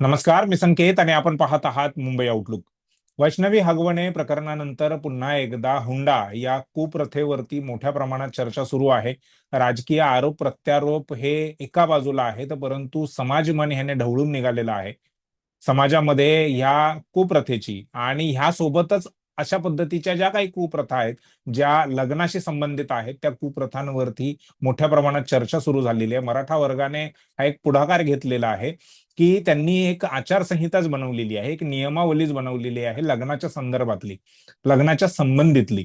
नमस्कार मी संकेत आणि आपण पाहत आहात मुंबई आउटलुक वैष्णवी हगवणे प्रकरणानंतर पुन्हा एकदा हुंडा या कुप्रथेवरती मोठ्या प्रमाणात चर्चा सुरू आहे. राजकीय आरोप प्रत्यारोप हे एका बाजूला आहेत परंतु समाज मन ह्याने ढवळून निघालेलं आहे. समाजामध्ये ह्या कुप्रथेची आणि ह्या सोबतच अशा पद्धतीच्या ज्या काही कुप्रथा आहेत ज्या लग्नाशी संबंधित आहेत त्या कुप्रथांवरती मोठ्या प्रमाणात चर्चा सुरू झालेली आहे. मराठा वर्गाने हा एक पुढाकार घेतलेला आहे. की त्यांनी एक आचारसंहिताच बनवलेली आहे एक नियमावलीच बनवलेली आहे लग्नाच्या संदर्भातली लग्नाच्या संबंधितली.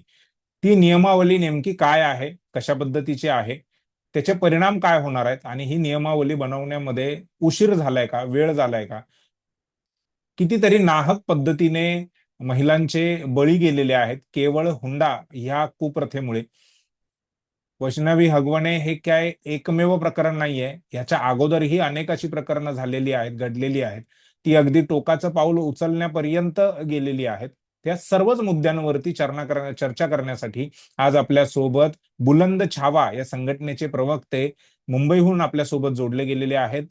ती नियमावली नेमकी काय आहे कशा पद्धतीची आहे त्याचे परिणाम काय होणार आहेत आणि ही नियमावली बनवण्यामध्ये उशीर झालाय का वेळ झालाय का? कितीतरी नाहक पद्धतीने महिलांचे बळी गेलेले आहेत केवळ हुंडा ह्या कुप्रथेमुळे. वैष्णवी हगवणे हे काय एकमेव प्रकरण नाहीये. याच्या अगोदरही अनेक अशी प्रकरणं झालेली आहेत घडलेली आहेत. ती अगदी टोकाचं पाऊल उचलण्यापर्यंत गेलेली आहेत. त्या सर्वच मुद्द्यांवरती चर्चा कर चर्चा करण्यासाठी आज आपल्यासोबत बुलंद छावा या संघटनेचे प्रवक्ते मुंबईहून आपल्यासोबत जोडले गेलेले आहेत.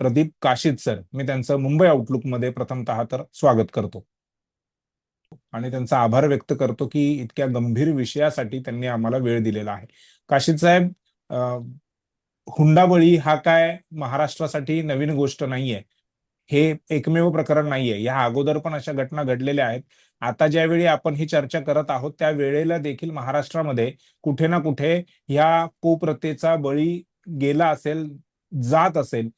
प्रदीप काशीद सर. मी त्यांचं मुंबई आउटलुकमध्ये प्रथमतः तर स्वागत करतो. आणि त्यांचा आभार व्यक्त करतो की इतक्या गंभीर विषयासाठी त्यांनी आम्हाला वेळ दिलेला आहे. काशीद साहेब हुंडाबळी हा काय महाराष्ट्रासाठी नवीन गोष्ट नाहीये. हे एकमेव प्रकरण नाहीये. या अगोदर पण अशा घटना घडलेल्या आहेत. आता ज्यावेळी आपण ही चर्चा करत आहोत त्या वेळेला देखील महाराष्ट्रामध्ये कुठे ना कुठे ह्या कुप्रथेचा बळी गेला असेल जात असेल.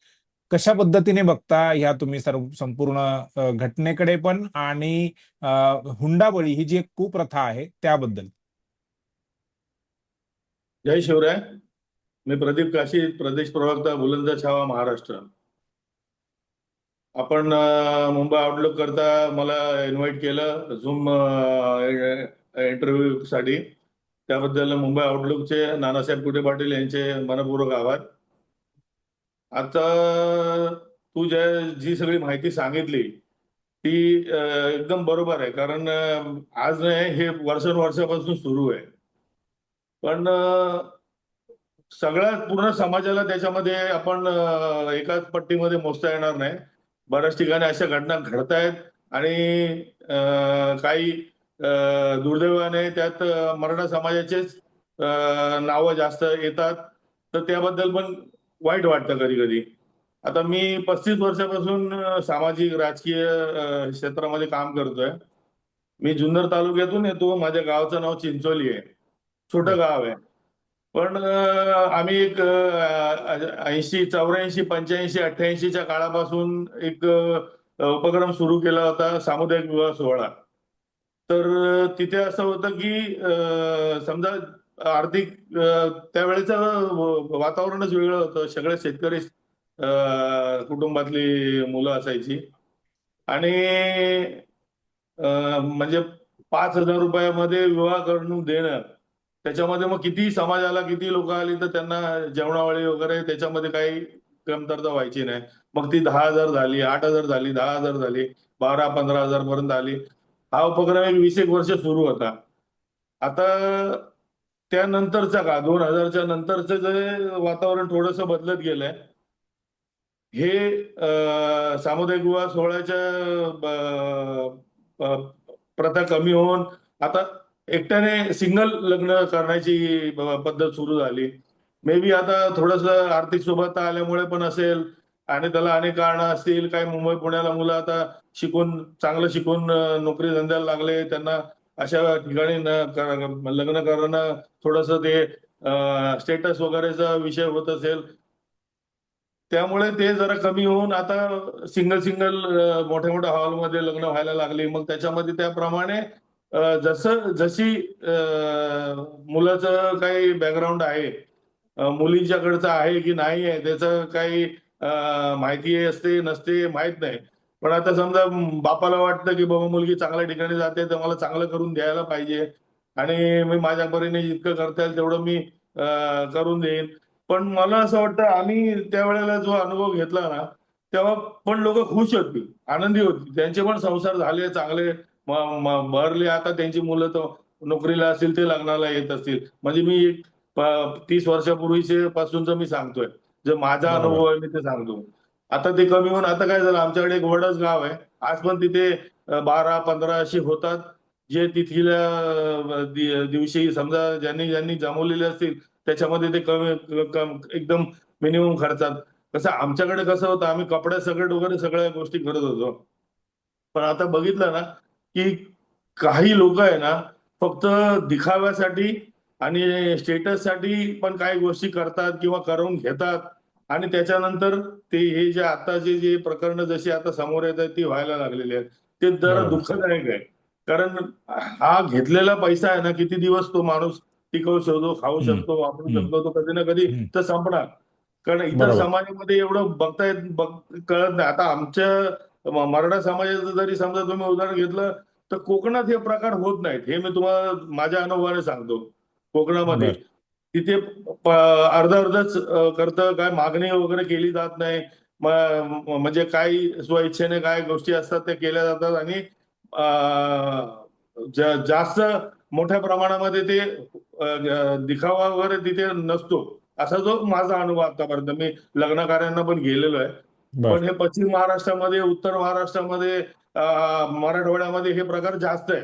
कशा पद्धतीने बघता ह्या तुम्ही सर्व संपूर्ण घटनेकडे पण आणि हुंडाबळी ही जी एक कुप्रथा आहे त्याबद्दल? जय शिवराय. मी प्रदीप काशी प्रदेश प्रवक्ता बुलंद छावा महाराष्ट्र. आपण मुंबई आउटलुक करता मला इन्व्हाइट केलं झूम इंटरव्ह्यू साठी. त्याबद्दल मुंबई आउटलुकचे नानासाहेब कुटे पाटील यांचे मनपूर्वक आभार. आता तू ज्या जी सगळी माहिती सांगितली ती एकदम बरोबर आहे. कारण आज नाही हे वर्षानुवर्षापासून सुरू आहे. पण सगळ्या पूर्ण समाजाला त्याच्यामध्ये आपण एकाच पट्टीमध्ये मोजता येणार नाही. बऱ्याच ठिकाणी अशा घटना घडत आहेत आणि काही दुर्दैवाने त्यात मराठा समाजाचेच नावं जास्त येतात. तर त्याबद्दल पण वाईट वाटतं कधी कधी. आता मी पस्तीस वर्षापासून सामाजिक राजकीय क्षेत्रामध्ये काम करतोय. मी जुन्नर तालुक्यातून येतो. माझ्या गावाचं नाव चिंचोली आहे. छोटं गाव आहे. पण आम्ही एक ऐंशी चौऱ्याऐंशी पंच्याऐंशी अठ्ठ्याऐंशीच्या काळापासून एक उपक्रम सुरू केला होता. सामुदायिक विवाह सोहळा. तर तिथे असं होतं की समजा आर्थिक त्यावेळेचं वातावरणच वेगळं होतं. सगळे शेतकरी कुटुंबातली मुलं असायची. आणि म्हणजे पाच हजार रुपयामध्ये विवाह करून देणं. त्याच्यामध्ये मग किती समाजाला किती लोक आली तर त्यांना जेवणावळी वगैरे त्याच्यामध्ये काही कमतरता व्हायची नाही. मग ती दहा हजार झाली आठ हजार झाली दहा हजार झाली बारा पंधरा हजार पर्यंत आली. हा उपक्रम एक वीस एक वर्ष सुरू होता. आता त्यानंतरचा का दोन हजारच्या नंतरचं जे वातावरण थोडस बदलत गेलंय हे सामुदायिक विवाह सोहळ्याच्या प्रथा कमी होऊन आता एकट्याने सिंगल लग्न करण्याची पद्धत सुरू झाली. मे बी आता थोडस आर्थिक सोबतता आल्यामुळे पण असेल आणि त्याला अनेक कारण असतील. काही मुंबई पुण्याला मुलं आता शिकून चांगलं शिकून नोकरी धंद्याला लागले त्यांना अशा ठिकाणी न लग्न करताना थोडस ते स्टेटस वगैरेचा विषय होत असेल. त्यामुळे ते जरा कमी होऊन आता सिंगल सिंगल मोठ्या मोठ्या हॉलमध्ये लग्न व्हायला लागली. मग त्याच्यामध्ये त्याप्रमाणे जसं जशी मुलाचं काही बॅकग्राऊंड आहे मुलींच्याकडचं आहे की नाही आहे त्याचं काही माहिती असते नसते माहीत नाही. पण आता समजा बापाला वाटतं की बाबा मुलगी चांगल्या ठिकाणी जाते तर मला चांगलं करून द्यायला पाहिजे. आणि मी माझ्या परीने जितकं करता येईल तेवढं मी करून देईन. पण मला असं वाटतं आम्ही त्यावेळेला जो अनुभव घेतला ना तेव्हा पण लोक खुश होती आनंदी होती. त्यांचे पण संसार झाले चांगले भरले. आता त्यांची मुलं तर नोकरीला असतील ते लग्नाला येत असतील. म्हणजे मी एक तीस वर्षापूर्वीचे पासूनच मी सांगतोय. जे माझा. अनुभव आहे मी ते सांगतो. आता ते कमी होऊन आता काय झालं? आमच्याकडे एक वडच गाव आहे. आज पण तिथे बारा पंधरा अशी होतात जे तिथीला दिवशी समजा ज्यांनी ज्यांनी जमवलेले असतील त्याच्यामध्ये ते कमी एकदम मिनिमम खर्चात. कसं आमच्याकडे कसं होतं आम्ही कपडे सगळे वगैरे सगळ्या गोष्टी करत होतो. पण आता बघितलं ना की काही लोक आहे ना फक्त दिखाव्यासाठी आणि स्टेटससाठी पण काही गोष्टी करतात किंवा करून घेतात. आणि त्याच्यानंतर ते हे जे आताचे जे प्रकरण जशी आता समोर येत आहेत ती व्हायला लागलेली आहेत ते जरा. दुःखदायक आहे कारण हा घेतलेला पैसा आहे ना किती दिवस तो माणूस टिकवू शकतो खाऊ. शकतो वापरू. शकतो तो कधी ना कधी. तर संपणार कारण इतर. समाजामध्ये एवढं बघता येत कळत नाही आता आमच्या मराठा समाजाचं जरी समजा तुम्ही उदाहरण घेतलं तर कोकणात हे प्रकार होत नाहीत हे मी तुम्हाला माझ्या अनुभवाने सांगतो कोकणामध्ये. तिथे अर्ध अर्धच करतं काय मागणी वगैरे केली जात नाही. म्हणजे काही स्वइच्छेने काय गोष्टी असतात त्या केल्या जातात आणि जास्त मोठ्या प्रमाणामध्ये ते दिखावा वगैरे तिथे नसतो. असा जो माझा अनुभव आतापर्यंत. मी लग्न कार्यांना पण गेलेलो आहे. पण हे पश्चिम महाराष्ट्रामध्ये उत्तर महाराष्ट्रामध्ये मराठवाड्यामध्ये हे प्रकार जास्त आहे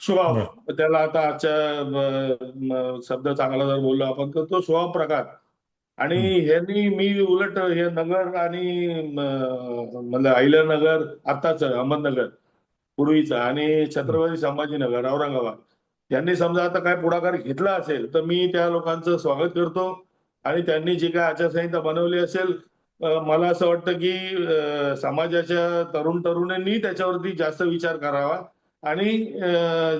स्वभाव. त्याला आता आजच्या शब्द चांगला जर बोललो आपण तर तो स्वभाव प्रकार. आणि ह्यांनी मी उलट हे नगर आणि म्हणजे अहिल्यानगर आत्ताच अहमदनगर पूर्वीचं आणि छत्रपती संभाजीनगर औरंगाबाद. यांनी समजा आता काय पुढाकार घेतला असेल तर मी त्या लोकांचं स्वागत करतो. आणि त्यांनी जी काय आचारसंहिता बनवली असेल मला असं वाटतं की समाजाच्या तरुण तरुणींनी त्याच्यावरती जास्त विचार करावा. आणि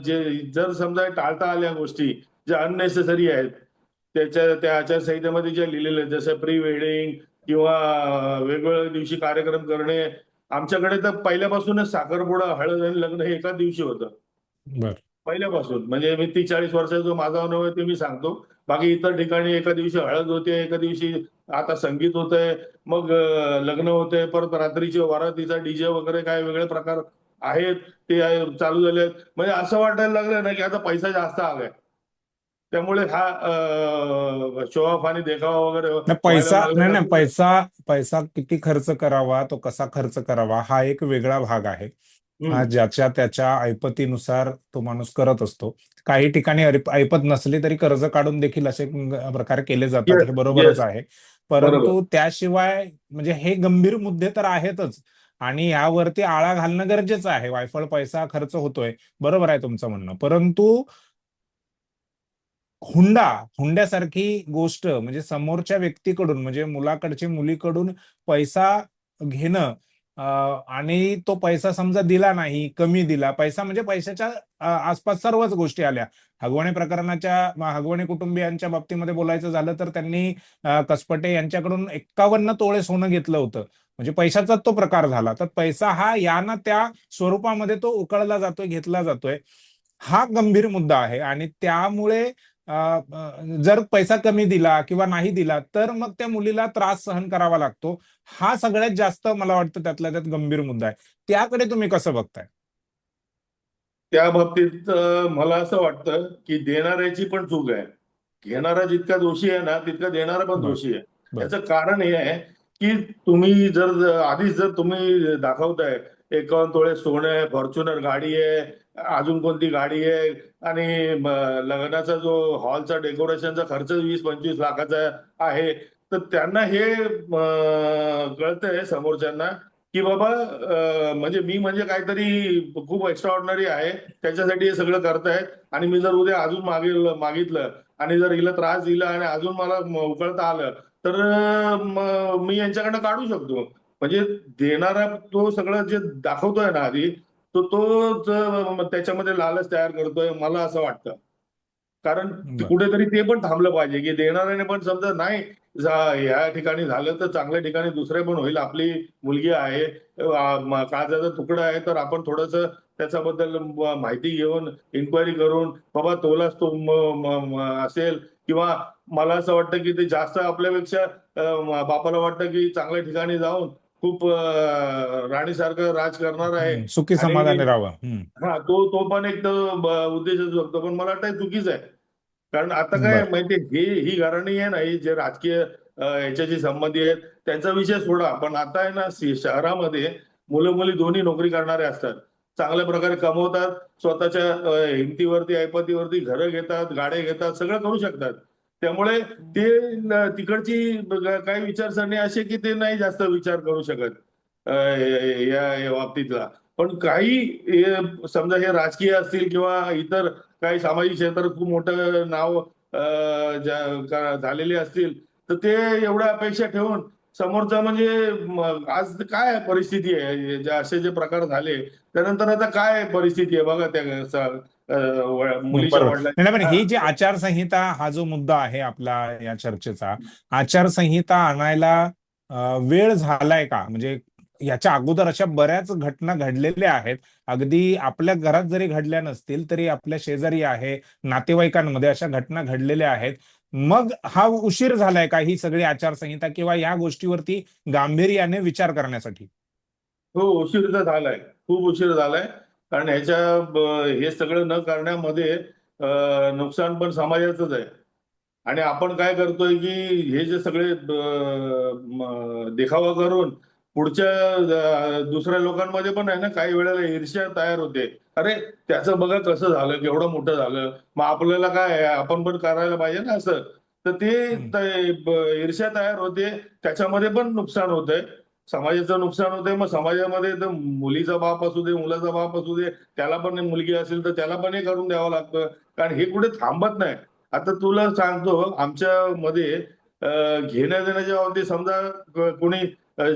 जे जर समजा टाळता आल्या गोष्टी ज्या अननेसेसरी आहेत त्याच्या त्या आचारसंहितेमध्ये ज्या लिहिलेल्या आहेत जसं प्री वेडिंग किंवा वेगवेगळ्या दिवशी कार्यक्रम करणे आमच्याकडे तर पहिल्यापासूनच साखरपुडा हळद आणि लग्न हे एकाच दिवशी होतं. पहिल्यापासून. म्हणजे मी तीस चाळीस वर्षाचा जो माझा अनुभव आहे ते मी सांगतो. बाकी इतर ठिकाणी एका दिवशी हळद होते एका दिवशी आता संगीत होतंय मग लग्न होतंय परत रात्रीचे वरातीचा डीजे वगैरे काय वेगळे प्रकार आहेत ते चालू झाले आहेत. म्हणजे असं वाटायला लागलं ना की आता पैसा जास्त आलाय. त्यामुळे हा शो ऑफ आणि देखावा वगैरे पैसा नाही नाही. पैसा पैसा किती खर्च करावा तो कसा खर्च करावा हा एक वेगळा भाग आहे. हा ज्याच्या त्याच्या ऐपतीनुसार तो माणूस करत असतो. काही ठिकाणी ऐप- ऐपत नसली तरी कर्ज काढून देखील असे प्रकार केले जातात हे बरोबरच. आहे. परंतु त्याशिवाय म्हणजे हे गंभीर मुद्दे तर आहेतच. आणि यावरती आळा घालणं गरजेचं आहे. वायफळ पैसा खर्च होतोय. बरोबर आहे तुमचं म्हणणं. परंतु हुंडा हुंड्यासारखी गोष्ट म्हणजे समोरच्या व्यक्तीकडून म्हणजे मुलाकडचे मुलीकडून पैसा घेणं आणि तो पैसा समजा दिला नाही कमी दिला पैसा म्हणजे पैशाच्या आसपास सर्वच गोष्टी आल्या. हगवणे प्रकरणाच्या हगवणे कुटुंबियांच्या बाबतीमध्ये बोलायचं झालं तर त्यांनी कसपटे यांच्याकडून एक्कावन्न तोळे सोनं घेतलं होतं. म्हणजे पैशाचा तो प्रकार झाला. तर पैसा हा या ना त्या स्वरूपामध्ये तो उकळला जातोय घेतला जातोय. हा गंभीर मुद्दा आहे आणि त्यामुळे जर पैसा कमी दिला किंवा नाही दिला तर मग त्या मुलीला त्रास सहन करावा लागतो हा सगळ्यात जास्त मला वाटतं त्यातल्या त्यात गंभीर मुद्दा आहे त्याकडे तुम्ही कसं बघताय त्या बाबतीत मला असं वाटतं की देणाऱ्याची पण चूक आहे घेणारा जितका दोषी आहे ना तितका देणारा पण. दोषी आहे बर. याचं कारण हे आहे की तुम्ही जर आधीच जर तुम्ही दाखवताय एकावन्न तोळे सोनं आहे फॉर्च्युनर गाडी आहे अजून कोणती गाडी आहे? आणि लग्नाचा जो हॉलचा डेकोरेशनचा खर्च वीस पंचवीस लाखाचा आहे. तर त्यांना हे कळतंय समोरच्यांना की बाबा म्हणजे मी म्हणजे काहीतरी खूप एक्स्ट्रा ऑर्डिनरी आहे. त्याच्यासाठी हे सगळं करतायत. आणि मी जर उद्या अजून मागे मागितलं आणि जर हिला त्रास दिला आणि अजून मला उकळता आलं तर मी यांच्याकडनं काढू शकतो. म्हणजे देणारा तो सगळं जे दाखवतोय ना आधी तो तो त्याच्यामध्ये लालच तयार करतोय मला असं वाटतं कारण. कुठेतरी ते पण थांबलं पाहिजे की देणाऱ्याने पण समजा नाही या ठिकाणी झालं तर चांगल्या ठिकाणी दुसरे पण होईल आपली मुलगी आहे काळजाचा तुकडा आहे तर आपण थोडस त्याच्याबद्दल माहिती घेऊन इन्क्वायरी करून बाबा तोलाच तो असेल किंवा मला असं वाटतं की ते जास्त आपल्यापेक्षा बापाला वाटतं की चांगल्या ठिकाणी जाऊन खूप राणीसारखं राज करणार आहे. सुखी समाधानी राहावं. हा तो तो पण एक उद्देश असू शकतो पण मला वाटतं चुकीचं आहे. कारण आता काय. माहितीये ही ही घराणी आहे ना ही जे राजकीय ह्याच्याशी संबंधी आहेत त्यांचा विषय सोडा. पण आता आहे ना शहरामध्ये मुलं मुली दोन्ही नोकरी करणारे असतात. चांगल्या प्रकारे कमवतात स्वतःच्या हिमतीवरती ऐपतीवरती घरं घेतात गाड्या घेतात सगळं करू शकतात. त्यामुळे ते तिकडची काही विचारसरणी अशी की ते नाही जास्त विचार करू शकत या बाबतीतला. पण काही समजा हे राजकीय असतील किंवा इतर काही सामाजिक क्षेत्रात खूप मोठं नाव झालेले असतील तर ते एवढ्या अपेक्षा ठेवून समोरचा म्हणजे आज काय परिस्थिती आहे? जे असे जे प्रकार झाले त्यानंतर आता काय परिस्थिती आहे? बघा त्या मुलीच्या पण ही जी आचारसंहिता हा जो मुद्दा आहे आपला या चर्चेचा आचारसंहिता आणायला वेळ झालाय का? म्हणजे याच्या अगोदर अशा बऱ्याच घटना घडलेल्या आहेत. अगदी आपल्या घरात जरी घडल्या नसतील तरी आपल्या शेजारी आहे नातेवाईकांमध्ये अशा घटना घडलेल्या आहेत. मग हा उशीर झालाय का ही सगळी आचारसंहिता किंवा या गोष्टीवरती गांभीर्याने विचार करण्यासाठी? हो उशीर तर झालाय. खूप उशीर झालाय. कारण ह्याच्या हे सगळं न करण्यामध्ये नुकसान पण समाजाचंच आहे. आणि आपण काय करतोय की हे जे सगळे देखावा करून पुढच्या दुसऱ्या लोकांमध्ये पण आहे ना काही वेळेला ईर्ष्या तयार होते. अरे त्याचं बघा कसं झालं केवढं मोठं झालं. मग आपल्याला काय आपण पण करायला पाहिजे ना असं. तर ते ईर्ष्या तयार होते त्याच्यामध्ये पण नुकसान होतंय. समाजाचं नुकसान होतंय मग समाजामध्ये तर मुलीचा बाप असू दे मुलाचा बाप असू दे त्याला पण मुलगी असेल तर त्याला पण हे करून द्यावं लागतं. कारण हे कुठे थांबत नाही. आता तुला सांगतो आमच्या मध्ये घेण्या देण्याच्या बाबतीत समजा कोणी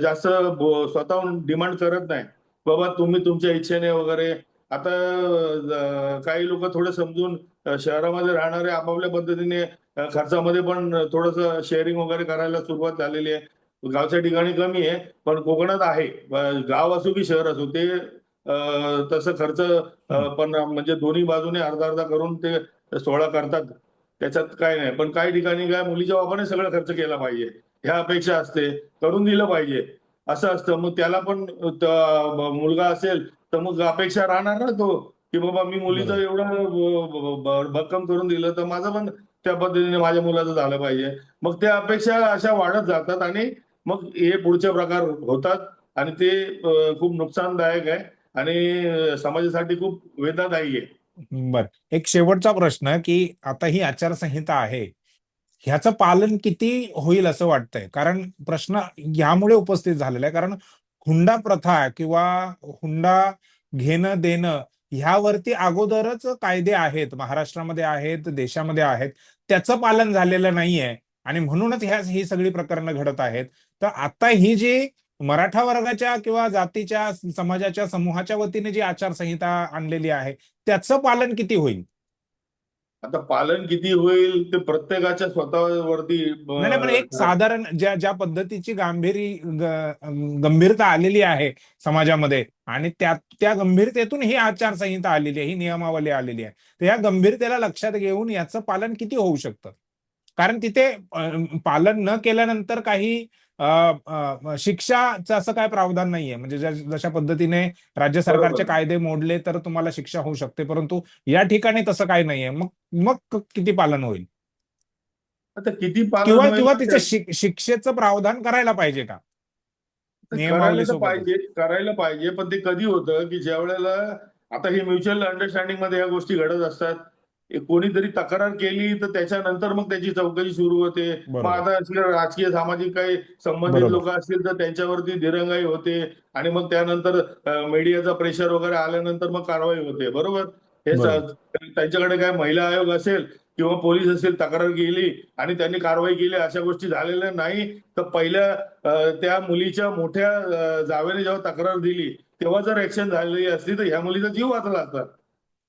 जास्त स्वतःहून डिमांड करत नाही. बाबा तुम्ही तुमच्या इच्छेने वगैरे. आता काही लोक थोडं समजून शहरामध्ये राहणारे आपापल्या पद्धतीने खर्चामध्ये पण थोडस शेअरिंग वगैरे करायला सुरुवात झालेली आहे. गावच्या ठिकाणी कमी आहे पण कोकणात आहे. गाव असो की शहर असो ते तसं खर्च पण म्हणजे दोन्ही बाजूने अर्धा अर्धा करून ते सोहळा करतात. त्याच्यात काय नाही पण काही ठिकाणी काय मुलीच्या बापाने सगळं खर्च केला पाहिजे. ह्या अपेक्षा असते करून दिलं पाहिजे. असं असतं मग त्याला पण मुलगा असेल तर मग अपेक्षा राहणार ना तो की बाबा मी मुलीचं एवढं भक्कम करून दिलं तर माझं पण त्या पद्धतीने माझ्या मुलाचं झालं पाहिजे. मग त्या अपेक्षा अशा वाढत जातात आणि मग हे पुढचे प्रकार होतात आणि ते खूप नुकसानदायक आहे आणि समाजासाठी खूप वेदनादायी आहे. बर. एक शेवटचा प्रश्न की आता ही आचारसंहिता आहे ह्याचं पालन किती होईल असं वाटतंय? कारण प्रश्न यामुळे उपस्थित झालेला आहे. कारण हुंडा प्रथा किंवा हुंडा घेणं देणं ह्यावरती अगोदरच कायदे आहेत महाराष्ट्रामध्ये आहेत देशामध्ये आहेत. त्याचं पालन झालेलं नाहीये आणि म्हणूनच ह्या ही सगळी प्रकरणं घडत आहेत. तर आता ही जी मराठा वर्गाच्या किंवा जातीच्या समाजाच्या समूहाच्या वतीने जी आचारसंहिता आणलेली आहे त्याचं पालन किती होईल? आता पालन किती होईल ते प्रत्येकाच्या स्वतःवरती नाही पण एक साधारण ज्या ज्या पद्धतीची गांभीरी गंभीरता आलेली आहे समाजामध्ये आणि त्या त्या गंभीरतेतून ही आचारसंहिता आलेली आहे ही नियमावली आलेली आहे तर या गंभीरतेला लक्षात घेऊन याचं पालन किती होऊ शकतं? कारण तिथे पालन न केल्यानंतर काही शिक्षाचं असं काय प्रावधान नाहीये. म्हणजे जशा पद्धतीने राज्य सरकारचे. कायदे मोडले तर तुम्हाला शिक्षा होऊ शकते. परंतु या ठिकाणी तसं काही नाहीये. मग मग किती पालन होईल? आता किती किंवा किंवा तिचे शिक- शिक्षेचं प्रावधान करायला पाहिजे का? करायला. पाहिजे करायला पाहिजे. पण ते कधी होतं की ज्या वेळेला आता ही म्युच्युअल अंडरस्टँडिंगमध्ये या गोष्टी घडत असतात. कोणीतरी तक्रार केली तर त्याच्यानंतर मग त्याची चौकशी सुरू होते मग. आता राजकीय सामाजिक काही संबंधित. लोक असतील तर त्यांच्यावरती दिरंगाई होते आणि मग त्यानंतर मीडियाचा प्रेशर वगैरे आल्यानंतर मग कारवाई होते बरोबर हे. त्यांच्याकडे काय महिला आयोग असेल किंवा पोलीस असेल तक्रार केली आणि त्यांनी कारवाई केली अशा गोष्टी झालेल्या नाही तर पहिल्या त्या मुलीच्या मोठ्या जावेने जेव्हा तक्रार दिली तेव्हा जर ऍक्शन झालेली असती तर ह्या मुलीचा जीव वाचला असता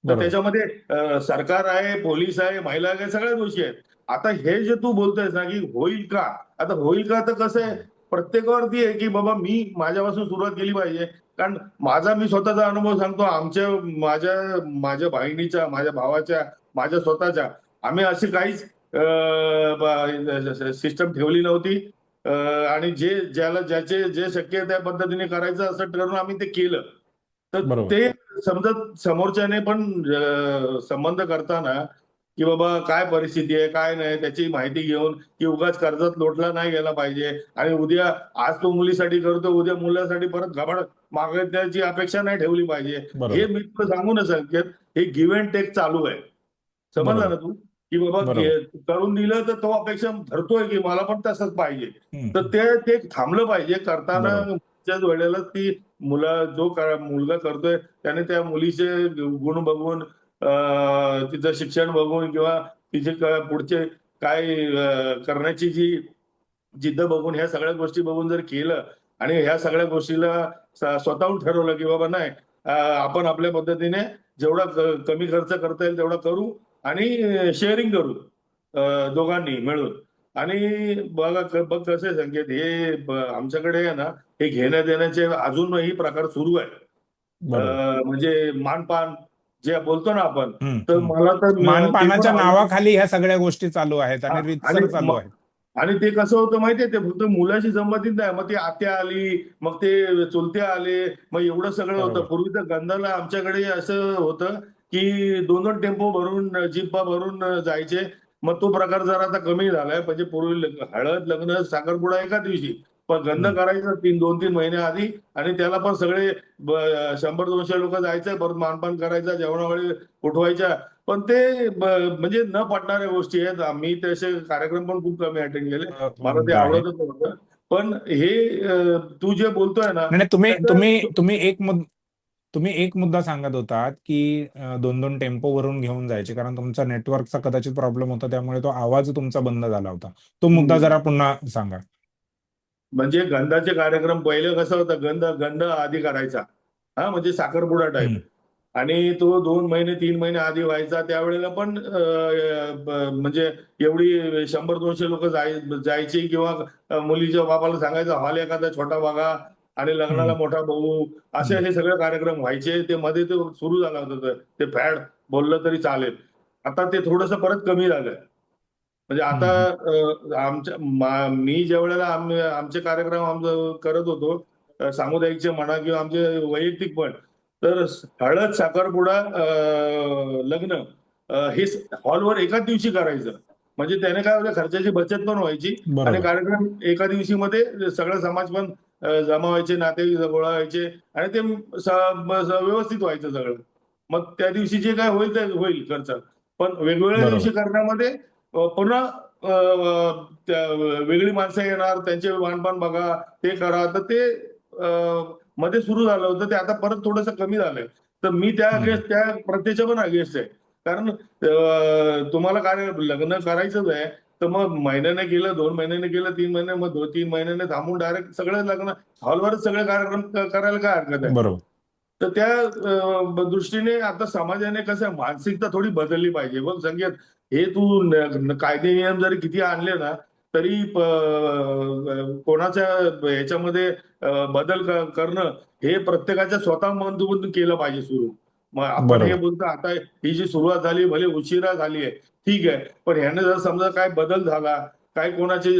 तर. त्याच्यामध्ये सरकार आहे पोलीस आहे महिला आहे सगळ्या दोषी आहेत. आता हे जे तू बोलतोयस ना की होईल का? आता होईल का तर कसं आहे? प्रत्येकावरती आहे की बाबा मी माझ्यापासून सुरुवात केली पाहिजे. कारण माझा मी स्वतःचा अनुभव सांगतो आमच्या माझ्या माझ्या बहिणीच्या माझ्या भावाच्या माझ्या स्वतःच्या. आम्ही अशी काहीच सिस्टम ठेवली नव्हती. आणि जे ज्याला ज्याचे जे शक्य त्या पद्धतीने करायचं असं ठरवून आम्ही ते केलं. तर. ते समजा समोरच्याने पण संबंध करताना की बाबा काय परिस्थिती आहे काय नाही त्याची माहिती घेऊन की उगाच कर्जात लोटला नाही गेला पाहिजे आणि उद्या आज तो मुलीसाठी करतो उद्या मुलासाठी परत घबाड मागण्याची अपेक्षा नाही ठेवली पाहिजे. हे मी तुला सांगू ना संकेत हे गिव्ह अँड टेक चालू आहे. समजलं ना तू? की बाबा करून दिलं तर तो अपेक्षा धरतोय की मला पण तसंच पाहिजे. तर ते ते थांबलं पाहिजे करताना. त्याच वेळेला ती मुला जो का- मुलगा करतोय त्याने त्या मुलीचे गुण बघून तिचं शिक्षण बघून किंवा तिचे पुढचे काय करण्याची जी जिद्द बघून ह्या सगळ्या गोष्टी बघून जर केलं आणि ह्या सगळ्या गोष्टीला स्वतःहून ठरवलं की बाबा नाही आपण आपल्या पद्धतीने जेवढा कमी खर्च करता येईल तेवढा करू आणि शेअरिंग करू दोघांनी मिळून. आणि बघा बघ कसं आहे संकेत. हे आमच्याकडे आहे ना हे घेण्या देण्याचे अजूनही प्रकार सुरू आहे म्हणजे मानपान जे बोलतो ना आपण तर. मला तर मानपानाच्या नावाखाली ह्या सगळ्या गोष्टी चालू आहेत आणि चालू आहेत. आणि ते कसं होतं माहितीये ते फक्त मुलाशी संबंधित नाही. मग ती आत्या आली मग ते चुलत्या आले मग एवढं सगळं होतं. पूर्वी तर गंधाला आमच्याकडे असं होतं की दोन दोन टेम्पो भरून जिप्पा भरून जायचे. मग तो प्रकार जरा आता कमी झालाय. म्हणजे पूर्वी हळद लग्न साखरपुडा एका दिवशी. पण गंध. करायचं तीन दोन तीन महिने आधी आणि त्याला पण सगळे शंभर दोनशे लोक जायचं परत मानपान करायचं जेवणावेळी उठवायच्या. पण ते म्हणजे न पटणाऱ्या गोष्टी आहेत. आम्ही तसे कार्यक्रम पण खूप कमी अटेंड केले. मला ते. आवडतच नव्हतं. पण हे तू जे बोलतोय ना तुम्ही तुम्ही तुम्ही एक तुम्ही एक मुद्दा सांगत होतात की दोन दोन टेम्पो वरून घेऊन जायचे कारण तुमचा नेटवर्कचा कदाचित प्रॉब्लेम होता त्यामुळे तो आवाज तुमचा बंद झाला होता तो मुद्दा. जरा पुन्हा सांगा म्हणजे गंधाचे कार्यक्रम पहिले कसं होतं गंध गंध आधी करायचा हा म्हणजे साखरपुडा टाईप. आणि तो दोन महिने तीन महिने आधी व्हायचा त्यावेळेला पण म्हणजे एवढी शंभर दोनशे लोक जाय जायची किंवा मुलीच्या बापाला सांगायचं हॉल एखादा छोटा बघा आणि लग्नाला. मोठा बघू असे हे सगळे कार्यक्रम व्हायचे ते मध्ये ते सुरू झालं होतं ते. फॅड बोललं तरी चालेल. आता ते थोडंसं परत कमी झालंय. म्हणजे आता आमच्या मा- ज्या वेळेला आमचे कार्यक्रम आमचं करत होतो सामुदायिकचे म्हणा किंवा आमचे वैयक्तिक पण तर हळद साखरपुडा लग्न हे हॉलवर एकाच दिवशी करायचं. म्हणजे त्याने काय होतं खर्चाची बचत पण व्हायची. आणि कार्यक्रम एका दिवशी मध्ये सगळं समाज पण जमा व्हायचे नाते गोळा व्हायचे आणि ते व्यवस्थित व्हायचं सगळं. मग त्या दिवशी जे काय होईल ते होईल खर्च पण वेगवेगळ्या. दिवशी करण्यामध्ये पुन्हा वेगळी माणसं येणार त्यांचे वाणपान बघा ते करा. तर ते मध्ये सुरू झालं होतं ते आता परत थोडंसं कमी झालंय. तर मी त्या. अगेन्स्ट त्या प्रत्येच्या पण अगेन्स्ट आहे. कारण तुम्हाला कार्य लग्न करायचंच आहे. तर मग महिन्याने केलं दोन महिन्याने केलं तीन महिने मग दोन तीन महिन्याने थांबून डायरेक्ट सगळे लग्न हॉलवरच सगळे कार्यक्रम करायला काय हरकत आहे? बरोबर. तर त्या दृष्टीने आता समाजाने कसं मानसिकता थोडी बदलली पाहिजे. बघ संकेत हे तू कायदे नियम जरी किती आणले ना तरी कोणाच्या ह्याच्यामध्ये बदल करणं हे प्रत्येकाच्या स्वतः मधून केलं पाहिजे सुरू. मग आपण. हे बोलतो आता ही जी सुरुवात झाली भले उशिरा झाली आहे ठीक आहे. पण ह्याने जर समजा काय बदल झाला काय कोणाचे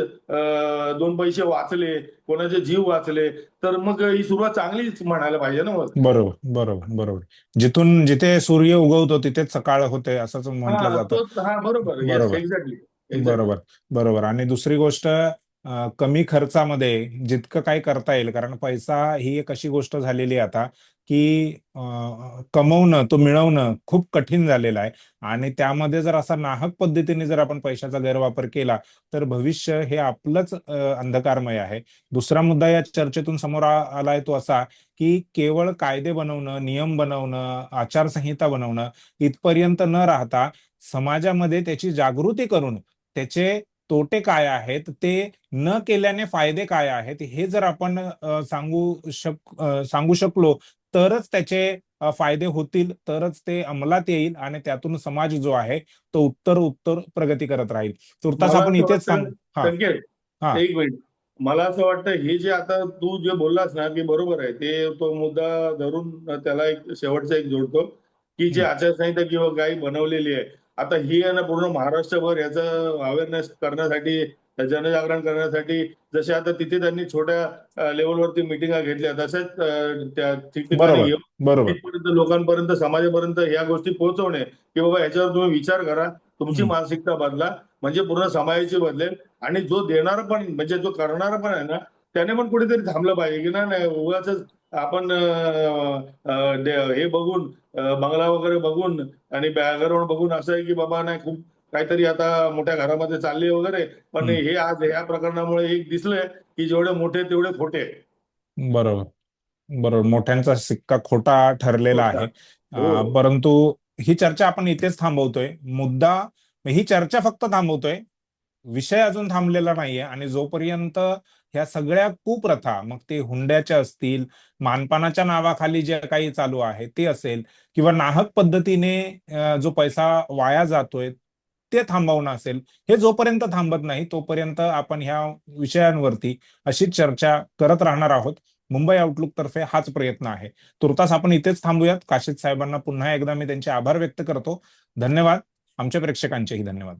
दोन पैसे वाचले कोणाचे जीव वाचले तर मग ही सुरुवात चांगलीच म्हणायला पाहिजे ना बरोबर बरोबर बरोबर. जिथून जिथे सूर्य उगवतो तिथेच सकाळ होते असंच म्हटलं जातं. बरोबर. बरोबर. एक्झॅक्टली बरोबर बरोबर. आणि दुसरी गोष्ट कमी खर्चामध्ये जितकं काही करता येईल कारण पैसा ही एक अशी गोष्ट झालेली आता की कमवणं तो मिळवणं खूप कठीण झालेलं आहे. आणि त्यामध्ये जर असा नाहक पद्धतीने जर आपण पैशाचा गैरवापर केला तर भविष्य हे आपलंच अंधकारमय आहे. दुसरा मुद्दा या चर्चेतून समोर आलाय तो असा की केवळ कायदे बनवणं नियम बनवणं आचारसंहिता बनवणं इथपर्यंत न राहता समाजामध्ये त्याची जागृती करून त्याचे तोटे काय आहेत ते न केल्याने फायदे काय आहेत हे जर आपण सांगू शक सांगू शकलो तरच त्याचे फायदे होतील तरच ते अंमलात येईल आणि त्यातून समाज जो आहे तो उत्तर उत्तर प्रगती करत राहील. तुर्तास आपण इथेच सांग. एक मिनिट. मला असं वाटतं हे जे आता तू जे बोललास ना की बरोबर आहे ते तो मुद्दा धरून त्याला एक शेवटचा एक जोडतो की जे. आचारसंहिता किंवा काही बनवलेली आहे. आता ही आहे ना पूर्ण महाराष्ट्रभर याचं अवेअरनेस करण्यासाठी जनजागरण करण्यासाठी जसे आता तिथे त्यांनी छोट्या लेवलवरती मिटिंगा घेतल्या तसेच ठिकठिकाणी लोकांपर्यंत समाजापर्यंत ह्या गोष्टी पोहोचवणे की बाबा याच्यावर तुम्ही विचार करा तुमची. मानसिकता बदला म्हणजे पूर्ण समाजाची बदलेल आणि जो देणार पण म्हणजे जो करणार पण आहे ना त्याने पण कुठेतरी थांबलं पाहिजे की नाही नाही उगाच आपण हे बघून बंगला वगैरे बघून आणि बॅकग्राऊंड बघून असं आहे की बाबा नाही खूप काहीतरी आता मोठ्या घरामध्ये चालले वगैरे पण. हे आज या प्रकरणामुळे एक दिसलंय की जेवढे मोठे तेवढे खोटे बरोबर बरोबर मोठ्यांचा सिक्का खोटा ठरलेला. आहे हो. परंतु ही चर्चा आपण इथेच थांबवतोय मुद्दा ही चर्चा फक्त थांबवतोय विषय अजून थांबलेला नाहीये आणि जोपर्यंत ह्या सगळ्या कुप्रथा मग ते हुंड्याच्या असतील मानपानाच्या नावाखाली जे काही चालू आहे ते असेल किंवा नाहक पद्धतीने जो पैसा वाया जातोय ते थांबवणं असेल. हे जोपर्यंत थांबत नाही तोपर्यंत आपण ह्या विषयांवरती अशीच चर्चा करत राहणार आहोत. मुंबई आउटलुक तर्फे हाच प्रयत्न आहे. तुर्तास आपण इथेच थांबूयात. काशीद साहेबांना पुन्हा एकदा मी त्यांचे आभार व्यक्त करतो. धन्यवाद. आमच्या प्रेक्षकांचेही धन्यवाद.